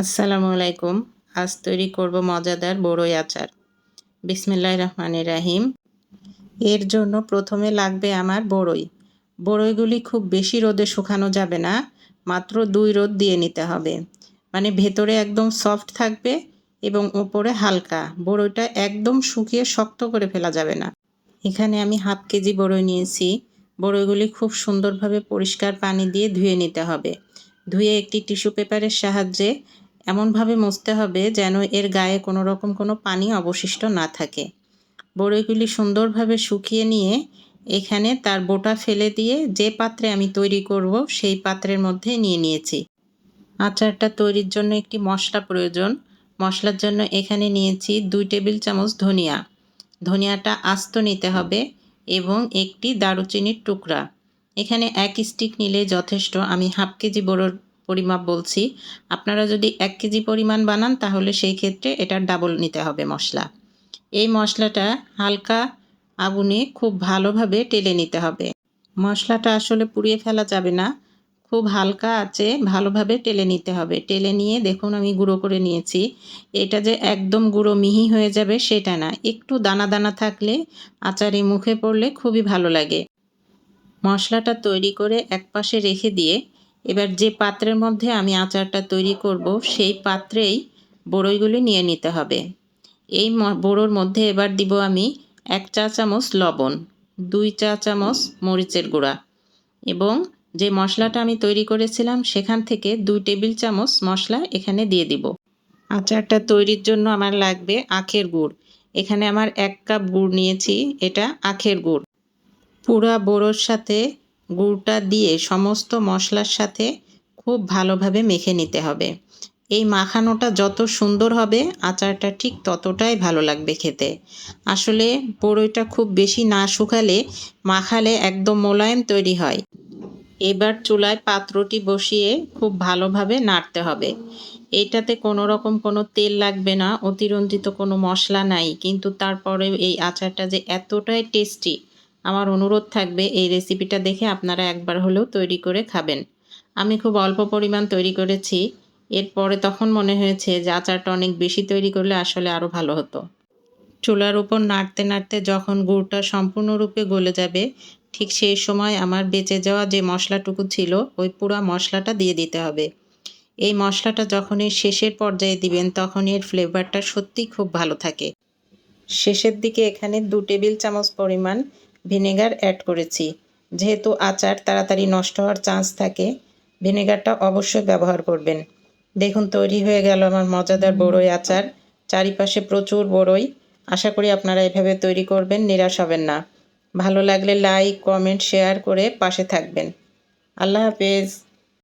আসসালামু আলাইকুম। আজ তৈরি করব মজাদার বড়ই আচার। বিসমিল্লাহ রহমানির রাহিম। এর জন্য প্রথমে লাগবে আমার বড়ই। বড়ইগুলি খুব বেশি রোদে শুকানো যাবে না, মাত্র দুই রোদ দিয়ে নিতে হবে। মানে ভেতরে একদম সফট থাকবে এবং ওপরে হালকা। বড়ইটা একদম শুকিয়ে শক্ত করে ফেলা যাবে না। এখানে আমি হাফ কেজি বড়ই নিয়েছি। বড়ইগুলি খুব সুন্দরভাবে পরিষ্কার পানি দিয়ে ধুয়ে নিতে হবে। ধুয়ে একটি টিস্যু পেপারের সাহায্যে এমনভাবে মুছতে হবে যেন এর গায়ে কোনো রকম কোনো পানি অবশিষ্ট না থাকে। বড়ইগুলি সুন্দরভাবে শুকিয়ে নিয়ে এখানে তার বোটা ফেলে দিয়ে যে পাত্রে আমি তৈরি করব সেই পাত্রের মধ্যে নিয়ে নিয়েছি। আচারটা তৈরির জন্য একটি মশলা প্রয়োজন। মশলার জন্য এখানে নিয়েছি দুই টেবিল চামচ ধনিয়া। ধনিয়াটা আস্ত নিতে হবে এবং একটি দারুচিনির টুকরা। এখানে এক স্টিক নিলে যথেষ্ট। আমি হাফ কেজি বড়োর পরিমাপ বলছি, আপনারা যদি এক কেজি পরিমাণ বানান তাহলে সেই ক্ষেত্রে এটার ডাবল নিতে হবে মশলা। এই মশলাটা হালকা আগুনে খুব ভালোভাবে টেলে নিতে হবে। মশলাটা আসলে পুড়িয়ে ফেলা যাবে না, খুব হালকা আছে ভালোভাবে টেলে নিতে হবে। টেলে নিয়ে দেখুন আমি গুঁড়ো করে নিয়েছি। এটা যে একদম গুঁড়ো মিহি হয়ে যাবে সেটা না, একটু দানা দানা থাকলে আচারে মুখে পড়লে খুবই ভালো লাগে। মশলাটা তৈরি করে এক পাশে রেখে দিয়ে এবার যে পাত্রের মধ্যে আমি আচারটা তৈরি করব, সেই পাত্রেই বড়ইগুলি নিয়ে নিতে হবে। এই বড়োর মধ্যে এবার দিব আমি এক চা চামচ লবণ, দুই চা চামচ মরিচের গুঁড়া এবং যে মশলাটা আমি তৈরি করেছিলাম, সেখান থেকে দুই টেবিল চামচ মশলা এখানে দিয়ে দিব। আচারটা তৈরির জন্য আমার লাগবে আখের গুড়। এখানে আমার এক কাপ গুড় নিয়েছি, এটা আখের গুড়। পুরা বড়োর সাথে গুড়টা দিয়ে সমস্ত মশলার সাথে খুব ভালোভাবে মেখে নিতে হবে। এই মাখানোটা যত সুন্দর হবে, আচারটা ঠিক ততটাই ভালো লাগবে খেতে। আসলে বড়ইটা খুব বেশি না শুকালে মাখালে একদম মোলায়েম তৈরি হয়। এবার চুলায় পাত্রটি বসিয়ে খুব ভালোভাবে নাড়তে হবে। এটাতে কোনো রকম কোনো তেল লাগবে না, অতিরঞ্জিত কোনো মশলা নাই, কিন্তু তারপরে এই আচারটা যে এতটাই টেস্টি আমার অনুরোধ থাকবে এই রেসিপিটা দেখে আপনারা একবার হলেও তৈরি করে খাবেন। আমি খুব অল্প পরিমাণ তৈরি করেছি। এরপরে তখন মনে হয়েছে যে আচারটা অনেক বেশি তৈরি করলে আসলে আরও ভালো হতো। চুলার উপর নাড়তে নাড়তে যখন গুড়টা সম্পূর্ণরূপে গলে যাবে, ঠিক সেই সময় আমার বেঁচে যাওয়া যে মশলাটুকু ছিল, ওই পুরা মশলাটা দিয়ে দিতে হবে। এই মশলাটা যখনই শেষের পর্যায়ে দিবেন তখন এর ফ্লেভারটা সত্যিই খুব ভালো থাকে। শেষের দিকে এখানে দু টেবিল চামচ পরিমাণ ভিনেগার অ্যাড করেছি। যেহেতু আচার তাড়াতাড়ি নষ্ট হওয়ার চান্স থাকে, ভিনেগারটা অবশ্যই ব্যবহার করবেন। দেখুন, তৈরি হয়ে গেল আমার মজাদার বড়ই আচার। চারিপাশে প্রচুর বড়ই। আশা করি আপনারা এভাবে তৈরি করবেন, নিরাশ হবেন না। ভালো লাগলে লাইক কমেন্ট শেয়ার করে পাশে থাকবেন। আল্লাহ হাফেজ।